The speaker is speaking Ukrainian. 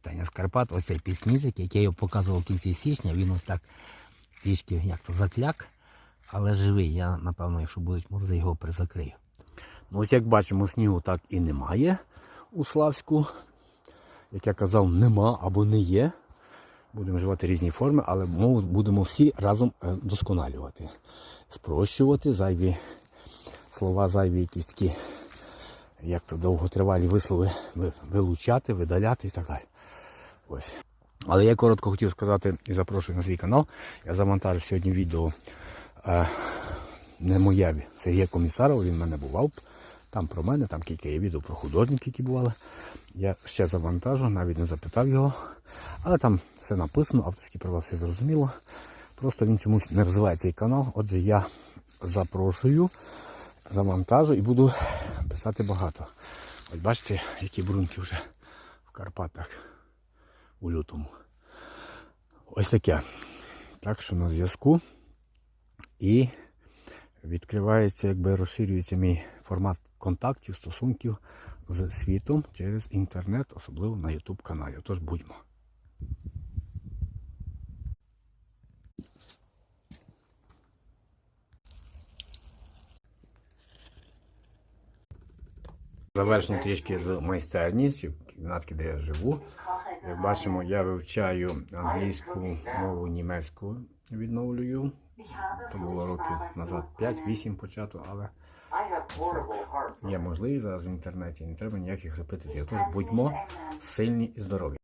Вітання з Карпат. Ось цей підсніжник, який я показував в кінці січня, він ось так трішки як то закляк, але живий. Я, напевно, якщо будуть морози, його призакрию. Ну, ось як бачимо, снігу так і немає у Славську. Як я казав, нема або не є. Будемо вживати різні форми, але мову будемо всі разом е, досконалювати. Спрощувати зайві слова, зайві якісь такі, як то довготривалі вислови вилучати, видаляти і так далі. Ось. Але я коротко хотів сказати і запрошую на свій канал. Я завантажив сьогодні відео е, не моє, Сергія Комісарова, він в мене бував. Там про мене, там кілька є відео про художників, які бували. Я ще завантажу, навіть не запитав його. Але там все написано, авторські права все зрозуміло. Просто він чомусь не розвиває цей канал. Отже, я запрошую, завантажу і буду писати багато. Ось бачите, які брунки вже в Карпатах у лютому. Ось таке. Так що на зв'язку. І відкривається, якби розширюється мій формат контактів, стосунків з світом через інтернет, особливо на YouTube каналі. Тож будьмо. Завершення трішки з майстерні, з кімнатки, де я живу. Як бачимо, я вивчаю англійську мову, німецьку відновлюю. То було років назад 5-8 почато, але є можливість зараз в інтернеті, не треба ніяких репетитів. Тож будьмо сильні і здорові.